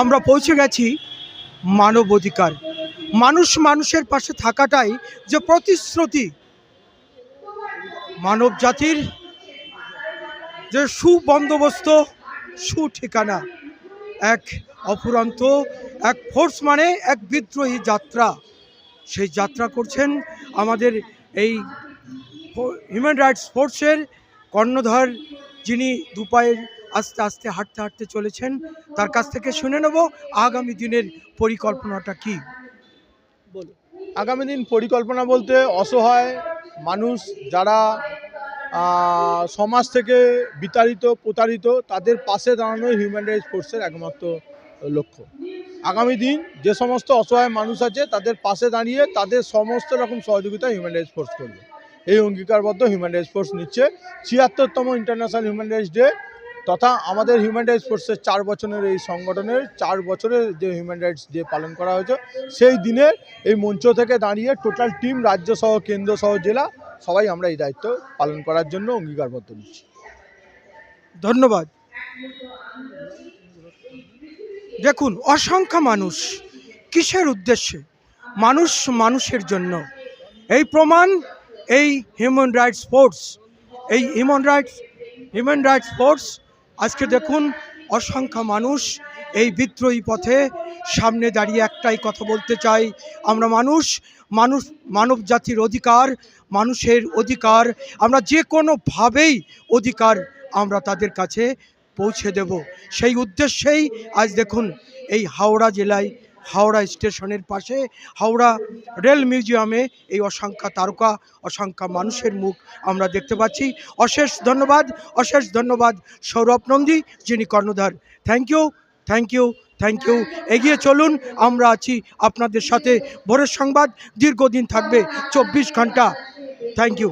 আমরা পৌঁছে গেছি মানব অধিকার। মানুষ মানুষের পাশে থাকাটাই যে প্রতিশ্রুতি। মানব জাতির যে সুবন্দোবস্ত, সুঠিকানা, এক অফুরন্ত, এক ফোর্স মানে এক বিদ্রোহী যাত্রা। সেই যাত্রা করছেন আমাদের এই হিউম্যান রাইটস ফোর্সের কর্ণধার যিনি দুপায়ের আস্তে আস্তে হাঁটতে হাঁটতে চলেছেন। তার কাছ থেকে শুনে নেব আগামী দিনের পরিকল্পনাটা কি। আগামী দিন পরিকল্পনা বলতে অসহায় মানুষ যারা সমাজ থেকে বিতাড়িত, প্রতারিত, তাদের পাশে দাঁড়ানোই হিউম্যান রাইটস ফোর্সের একমাত্র লক্ষ্য। আগামী দিন যে সমস্ত অসহায় মানুষ আছে, তাদের পাশে দাঁড়িয়ে তাদের সমস্ত রকম সহযোগিতা হিউম্যান রাইটস ফোর্স করবে। এই অঙ্গীকারবদ্ধ হিউম্যান রাইটস ফোর্স নিচ্ছে ছিয়াত্তরতম ইন্টারন্যাশনাল হিউম্যান রাইটস ডে তথা আমাদের হিউম্যান রাইটস ফোর্সের চার বছরের এই সংগঠনের চার বছরের যে হিউম্যান রাইটস ডে পালন করা হয়েছে, সেই দিনের এই মঞ্চ থেকে দাঁড়িয়ে টোটাল টিম রাজ্য সহ, কেন্দ্র সহ, জেলা, সবাই আমরা এই দায়িত্ব পালন করার জন্য অঙ্গীকারবদ্ধ নিচ্ছি। ধন্যবাদ। দেখুন, অসংখ্য মানুষ কিসের উদ্দেশ্যে? মানুষ মানুষের জন্য। এই প্রমাণ, এই হিউম্যান রাইটস ফোর্স এই human rights human rights force আজকে দেখুন অসংখ্য মানুষ এই বিদ্রোহী পথে সামনে দাঁড়িয়ে একটাই কথা বলতে চাই। আমরা মানুষ মানুষ, মানব জাতির অধিকার, মানুষের অধিকার, আমরা যে কোনোভাবেই অধিকার আমরা তাদের কাছে পৌঁছে দেব। সেই উদ্দেশ্যেই আজ দেখুন এই হাওড়া জেলায় হাওড়া স্টেশনের পাশে, হাওড়া রেল মিউজিয়ামে এই অসংখ্য তারকা, অসংখ্য মানুষের মুখ আমরা দেখতে পাচ্ছি। অশেষ ধন্যবাদ অশেষ ধন্যবাদ সৌরভ নন্দী যিনি কর্ণধার। Thank you thank you thank you এগিয়ে চলুন, আমরা আছি আপনাদের সাথে। ভোরের সংবাদ, দীর্ঘদিন থাকবে, চব্বিশ ঘণ্টা। Thank you